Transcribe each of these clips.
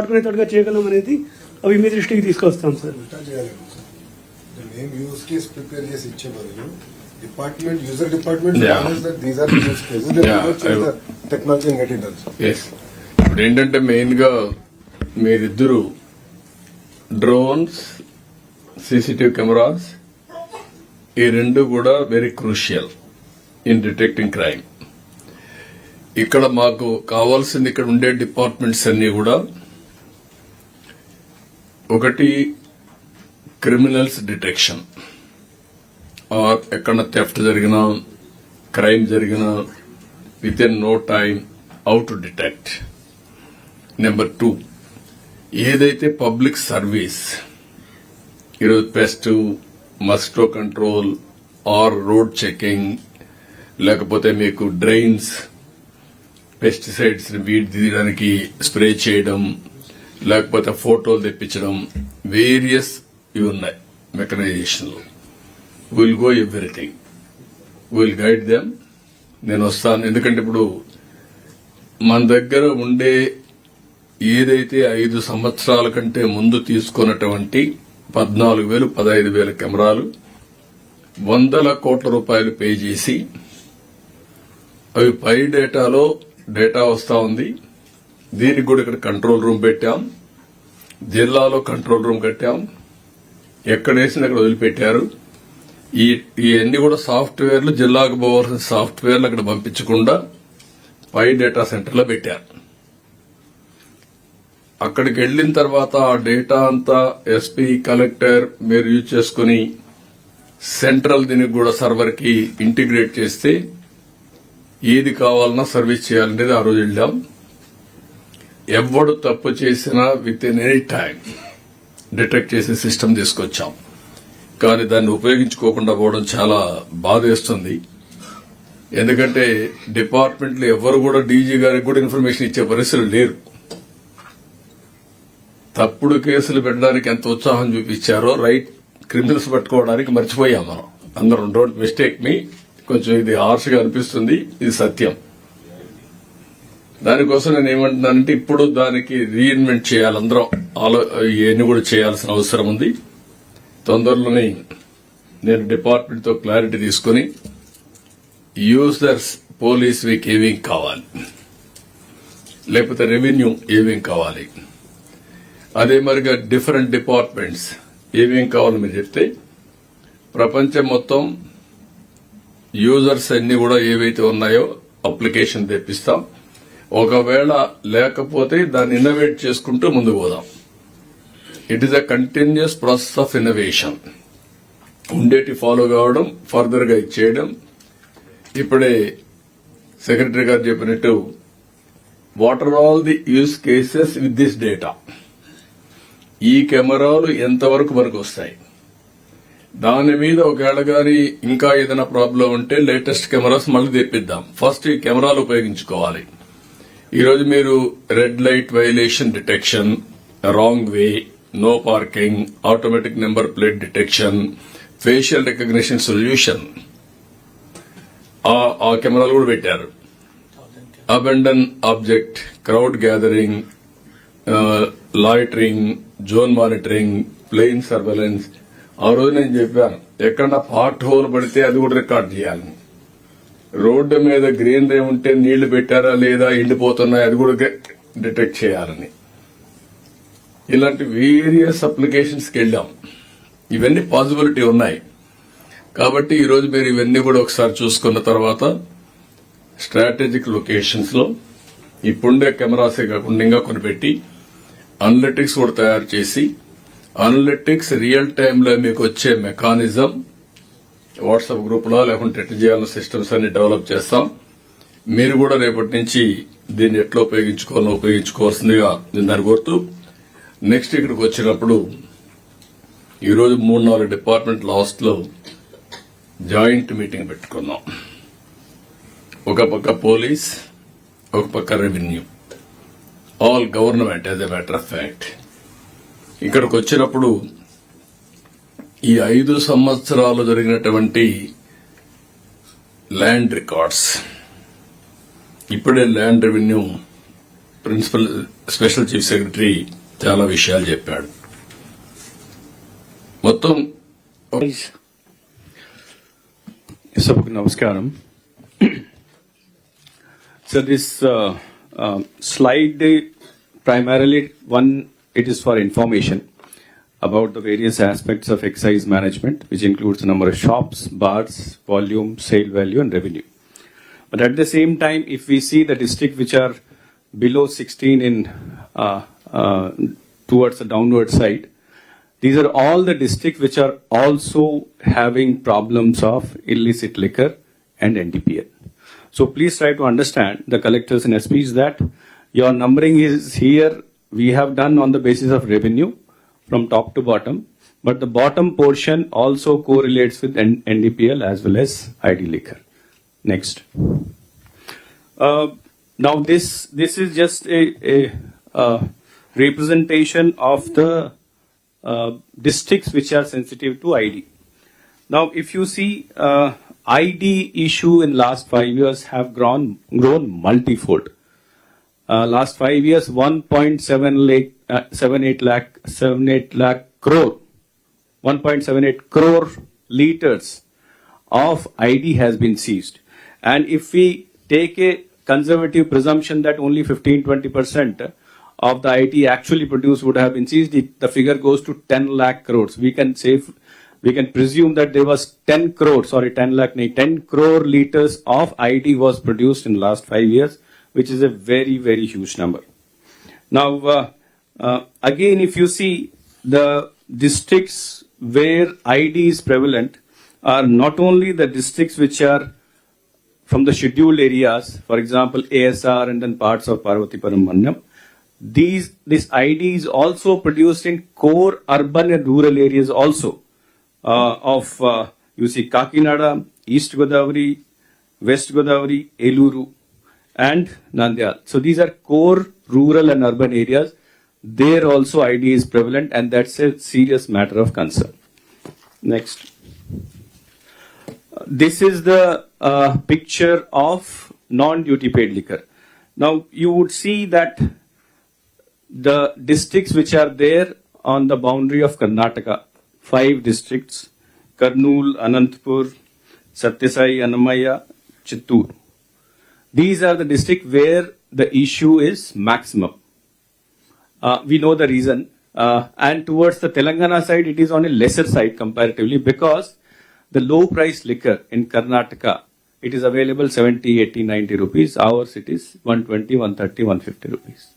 ఆడుకునేటట్టుగా చేయగలం అనేది అవి మీ దృష్టికి తీసుకొస్తాం sir. Department user department technology ఇప్పుడు ఏంటంటే మెయిన్గా మీరిద్దరు డ్రోన్స్ సీసీటీవీ కెమెరాస్ ఈ రెండు కూడా very crucial in detecting crime ఇక్కడ మాకు కావాల్సింది ఇక్కడ ఉండే డిపార్ట్మెంట్స్ అన్ని కూడా ఒకటి క్రిమినల్స్ డిటెక్షన్ ఆర్ ఎక్కడ థెఫ్ట్ జరిగినా క్రైమ్ జరిగినా within no time how to detect number two ఏదైతే పబ్లిక్ సర్వీస్ ఈరోజు pest మస్టో control or road checking లేకపోతే మీకు డ్రైన్స్ పెస్టిసైడ్స్ వీడి తీయడానికి స్ప్రే చేయడం లేకపోతే ఫోటోలు తెప్పించడం వేరియస్ ఇవి ఉన్నాయి మెకనైజేషన్లు will go everything will guide them నేను వస్తాను. ఎందుకంటే ఇప్పుడు మన దగ్గర ఉండే ఏదైతే ఐదు సంవత్సరాల కంటే ముందు తీసుకున్నటువంటి పద్నాలుగు వేలు పదహైదు వేల కెమెరాలు వందల కోట్ల రూపాయలు పే చేసి అవి పై డేటాలో డేటా వస్తా ఉంది. దీనికి కూడా ఇక్కడ కంట్రోల్ రూమ్ పెట్టాం. జిల్లాలో కంట్రోల్ రూమ్ కట్టాం. ఎక్కడ వేసిన అక్కడ వదిలిపెట్టారు. ఈ ఇవన్నీ కూడా సాఫ్ట్వేర్లు జిల్లాకు పోవాల్సిన సాఫ్ట్వేర్లు అక్కడ పంపించకుండా పై డేటా సెంటర్లో పెట్టారు. అక్కడికి వెళ్ళిన తర్వాత ఆ డేటా అంతా ఎస్పీ కలెక్టర్ మీరు యూజ్ చేసుకుని సెంట్రల్ దీనికి కూడా సర్వర్కి ఇంటిగ్రేట్ చేస్తే ఏది కావాలన్నా సర్వీస్ చేయాలనేది ఆ రోజు వెళ్ళాం. ఎవడు తప్పు చేసినా with in any time detect చేసే సిస్టమ్ తీసుకొచ్చాం. కానీ దాన్ని ఉపయోగించుకోకుండా పోవడం చాలా బాధేస్తుంది. ఎందుకంటే డిపార్ట్మెంట్లు ఎవరు కూడా డీజీ గారికి కూడా ఇన్ఫర్మేషన్ ఇచ్చే పరిస్థితులు లేరు. తప్పుడు కేసులు పెట్టడానికి ఎంత ఉత్సాహం చూపించారో రైట్ క్రిమినల్స్ పట్టుకోవడానికి మర్చిపోయాం మనం. అందరం డోంట్ మిస్టేక్ మీ కొంచెం ఇది హార్ష్గా అనిపిస్తుంది. ఇది సత్యం. దానికోసం నేను ఏమంటున్నానంటే ఇప్పుడు దానికి రీఇన్వెంట్ చేయాలి అందరం. ఆలో ఇవన్నీ కూడా చేయాల్సిన అవసరం ఉంది. తొందరలోనే నేను డిపార్ట్మెంట్తో క్లారిటీ తీసుకుని యూజర్స్ పోలీస్ వీక్ ఏమేం కావాలి? లేకపోతే రెవెన్యూ ఏమేం కావాలి? అదే మరిగా డిఫరెంట్ డిపార్ట్మెంట్స్ ఏమేం కావాలో మీరు చెప్తే ప్రపంచం మొత్తం యూజర్స్ అన్ని కూడా ఏవైతే ఉన్నాయో అప్లికేషన్ తెప్పిస్తాం. ఒకవేళ లేకపోతే దాన్ని ఇన్నోవేట్ చేసుకుంటూ ముందుకు పోదాం. It is a continuous process of innovation Undeti follow కావడం ఫర్దర్గా ఇచ్చేయడం ఇప్పుడే సెక్రటరీ గారు చెప్పినట్టు what are all the use cases with this data ఈ కెమెరాలు ఎంతవరకు మనకు వస్తాయి? దాని మీద ఒకవేళ గాని ఇంకా ఏదైనా ప్రాబ్లం ఉంటే లేటెస్ట్ కెమెరాస్ మళ్ళీ తెప్పిద్దాం. ఫస్ట్ ఈ కెమెరాలు ఉపయోగించుకోవాలి. ఈరోజు మీరు red light violation detection wrong way no parking automatic number plate detection facial recognition solution. ఆ కెమెరాలు కూడా పెట్టారు. Abandoned object crowd gathering loitering zone monitoring plane surveillance. ఆ రోజు నేను చెప్పాను ఎక్కడన్నా పార్ట్ హోల్ పడితే అది కూడా రికార్డ్ చేయాలని రోడ్డు మీద గ్రీనరీ ఉంటే నీళ్ళు పెట్టారా లేదా ఎండిపోతున్నాయి అది కూడా డిటెక్ట్ చేయాలని. ఇలాంటి వేరియస్ అప్లికేషన్స్కి వెళ్ళాం. ఇవన్నీ పాసిబిలిటీ ఉన్నాయి. కాబట్టి ఈరోజు మీరు ఇవన్నీ కూడా ఒకసారి చూసుకున్న తర్వాత స్ట్రాటజిక్ లొకేషన్స్లో ఇప్పుండే కెమెరాసే కాకుండా ఇంకా కొన్ని పెట్టి అనలిటిక్స్ కూడా తయారు చేసి అనలిటిక్స్ రియల్ టైంలో మీకు వచ్చే మెకానిజం వాట్సాప్ గ్రూప్లో లేకుంటే ఎట్ చేయాలన్న సిస్టమ్స్ అన్ని డెవలప్ చేస్తాం. మీరు కూడా రేపటి నుంచి దీన్ని ఎట్లా ఉపయోగించుకోవాలో ఉపయోగించుకోవాల్సిందిగా నేను కోరుతూ నెక్స్ట్ ఇక్కడికి వచ్చినప్పుడు ఈరోజు మూడు నాలుగు డిపార్ట్మెంట్ లాస్ట్లో జాయింట్ మీటింగ్ పెట్టుకున్నాం. ఒక పక్క పోలీస్ ఒక పక్క revenue. All government as a matter of fact. ఇక్కడికి వచ్చినప్పుడు ఈ ఐదు సంవత్సరాలు జరిగినటువంటి ల్యాండ్ రికార్డ్స్. ఇప్పుడే land revenue principal special chief secretary చాలా విషయాలు చెప్పాడు. మొత్తం సభకు నమస్కారం. So this uh, um, slide, it primarily one, it is for information. About the various aspects of excise management, which includes the number of shops, bars, volume, sale value, and revenue. But at the same time, if we see the district which are below 16 in uh, uh, towards the downward side, these are all the districts which are also having problems of illicit liquor and NDPL. So please try to understand the collectors and SPs that your numbering is here we have done on the basis of revenue from top to bottom, but the bottom portion also correlates with NDPL as well as ID liquor. Next. Uh, now this this is just a, a uh, representation of the uh, districts which are sensitive to ID. Now, if you see, uh, ID issue in last five years have grown grown multifold. Uh, last five years, 1.78 lakh, uh, 78 lakh, 78 lakh crore, 1.78 crore liters of ID has been seized. And if we take a conservative presumption that only 15 20% of the ID actually produced would have been seized, it, the figure goes to 10 lakh crores. We can say, we can presume that there was 10 crore, sorry, 10 lakh, nahi, 10 crore liters of ID was produced in last five years, which is a very, very huge number. Now, uh, uh, again, if you see the districts where ID is prevalent are not only the districts which are from the scheduled areas, for example, ASR and then parts of Parvatipuram Manyam. These, this ID is also produced in core urban and rural areas also uh, of, uh, you see, Kakinada, East Godavari, West Godavari, Eluru, and Nandyal. So these are core rural and urban areas. There also ID is prevalent, and that's a serious matter of concern. Next. This is the uh, picture of non-duty paid liquor. Now you would see that the districts which are there on the boundary of Karnataka, five districts, Karnool, Anantapur, Satyasai, Anamaya, Chittoor. These are the districts where the issue is maximum. Uh, we know the reason. Uh, and towards the Telangana side, it is on a lesser side comparatively because the low price liquor in Karnataka, it is available 70, 80, 90 rupees. Ours, it is 120, 130, 150 rupees.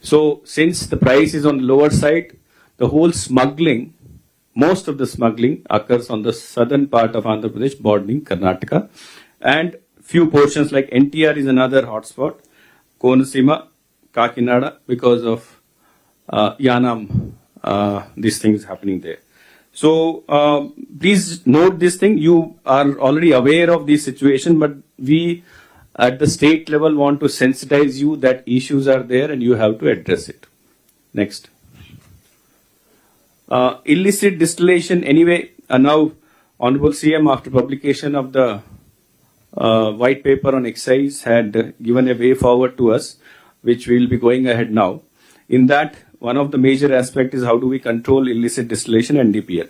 So, since the price is on the lower side, the whole smuggling, most of the smuggling occurs on the southern part of Andhra Pradesh, bordering Karnataka, and few portions like NTR is another hotspot, Konasima, Kakinada, because of uh, Yanam, uh, these things happening there. So uh, please note this thing. You are already aware of this situation, but we at the state level want to sensitize you that issues are there and you have to address it. Next. Uh, illicit distillation, anyway, uh, now Honorable CM, after publication of the uh, white paper on excise, had given a way forward to us, which we will be going ahead now. In that, one of the major aspect is how do we control illicit distillation and DPL.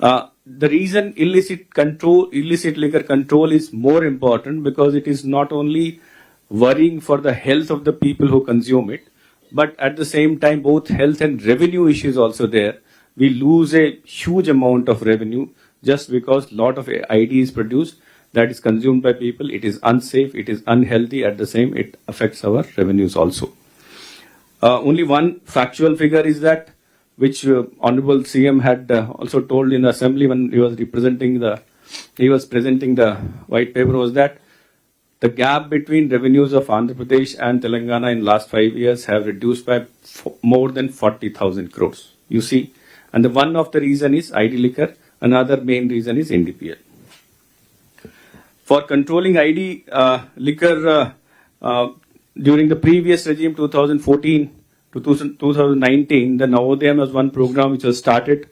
Uh, the reason illicit control, illicit liquor control is more important because it is not only worrying for the health of the people who consume it, but at the same time, both health and revenue issues also there. We lose a huge amount of revenue just because lot of ID is produced that is consumed by people. It is unsafe, it is unhealthy. At the same, it affects our revenues also. Uh, only one factual figure is that which uh, honorable cm had uh, also told in the assembly when he was representing the he was presenting the white paper was that the gap between revenues of andhra pradesh and telangana in last 5 years have reduced by more than 40000 crores you see and the one of the reason is id liquor another main reason is ndpl for controlling ID uh, liquor uh, uh, during the previous regime, 2014 to 2019, the Navodayam was one program which was started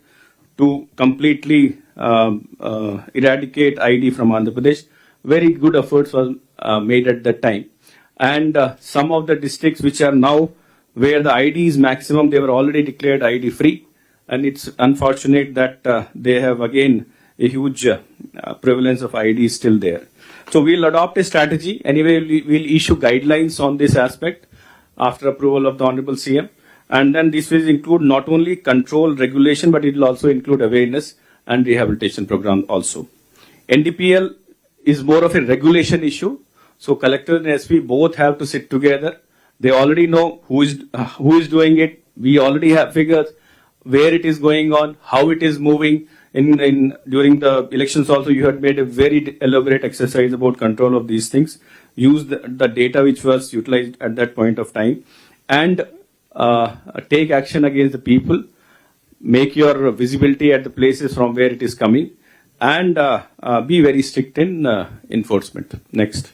to completely um, eradicate ID from Andhra Pradesh. Very good efforts were made at that time. and some of the districts which are now where the ID is maximum, they were already declared ID free, and it's unfortunate that they have again a huge uh, prevalence of ID is still there. So we'll adopt a strategy. Anyway, we- we'll issue guidelines on this aspect after approval of the Honorable CM. And then this will include not only control regulation, but it will also include awareness and rehabilitation program also. NDPL is more of a regulation issue. So collector and SP both have to sit together. They already know who is uh, who is doing it. We already have figures where it is going on, how it is moving. In, in during the elections also, you had made a very elaborate exercise about control of these things. Use the, the data which was utilized at that point of time, and uh, take action against the people. Make your visibility at the places from where it is coming, and uh, uh, be very strict in uh, enforcement. Next.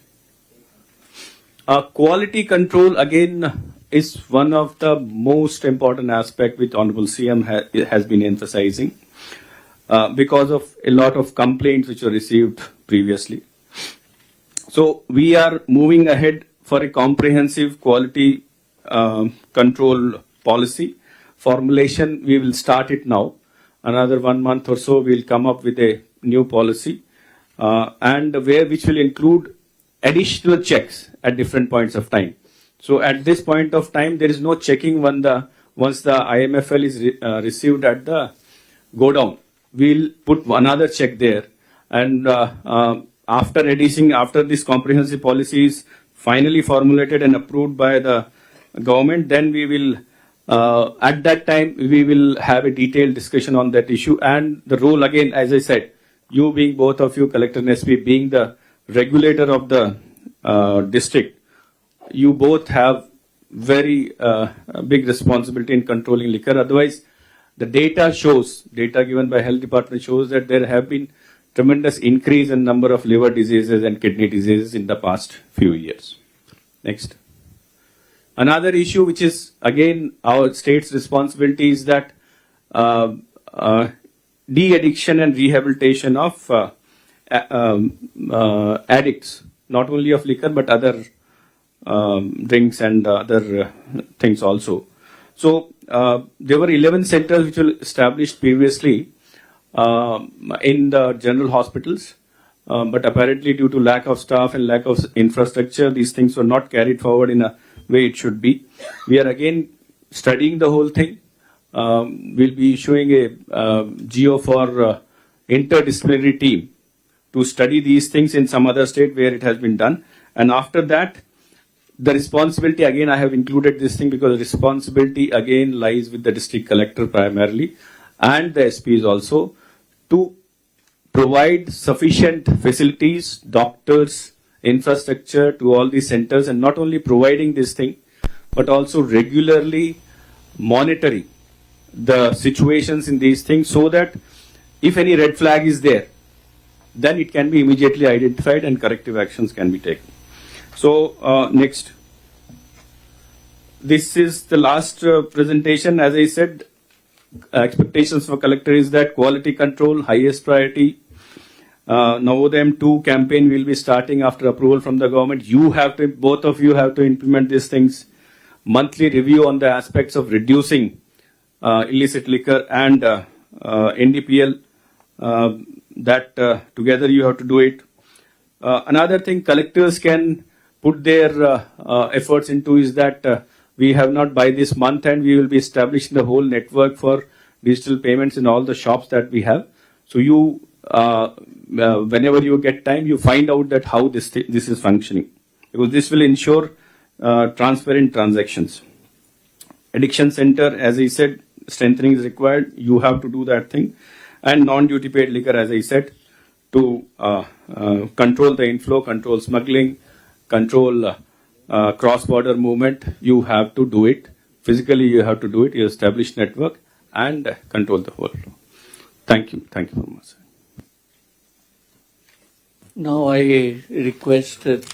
Uh, quality control again is one of the most important aspect which Honorable CM ha- has been emphasizing because of a lot of complaints which were received previously. So we are moving ahead for a comprehensive quality um, control policy formulation. We will start it now. Another one month or so, we'll come up with a new policy, uh, and where which will include additional checks at different points of time. So at this point of time, there is no checking once the IMFL is uh, received at the go down. We'll put another check there, and uh, uh, after addition, after this comprehensive policy is finally formulated and approved by the government, then we will. Uh, at that time, we will have a detailed discussion on that issue and the role again, as I said, you being both of you, Collector and SP, being the regulator of the uh, district, you both have very uh, big responsibility in controlling liquor. Otherwise, the data shows, data given by health department shows that there have been tremendous increase in number of liver diseases and kidney diseases in the past few years. Next. Another issue, which is again our state's responsibility, is that uh, uh, de-addiction and rehabilitation of uh, um, uh, addicts, not only of liquor but other um, drinks and other uh, things also. So there were 11 centers which were established previously um, in the general hospitals. Um, but apparently, due to lack of staff and lack of infrastructure, these things were not carried forward in a way it should be. We are again studying the whole thing. Um, we'll be issuing a uh, GO for uh, interdisciplinary team to study these things in some other state where it has been done. And after that, the responsibility again, I have included this thing because responsibility again lies with the district collector primarily and the SPs also to provide sufficient facilities, doctors, infrastructure to all these centers and not only providing this thing, but also regularly monitoring the situations in these things so that if any red flag is there, then it can be immediately identified and corrective actions can be taken. So, uh, next. This is the last uh, presentation. As I said, expectations for collector is that quality control, highest priority. Uh, Navodayam 2 campaign will be starting after approval from the government. You have to, both of you have to implement these things. Monthly review on the aspects of reducing uh, illicit liquor and uh, uh, NDPL. Uh, that uh, together you have to do it. Uh, another thing collectors can put their uh, uh, efforts into is that uh, we have not by this month and we will be establishing the whole network for digital payments in all the shops that we have. So you, whenever you get time, you find out that how this thi- this is functioning because this will ensure transparent transactions. Addiction center, as I said, strengthening is required. You have to do that thing, and non-duty paid liquor, as I said, to control the inflow, control smuggling, control uh, uh, cross-border movement. You have to do it physically. You have to do it. You establish network and uh, control the whole flow. Thank you. Thank you very much. Now I request that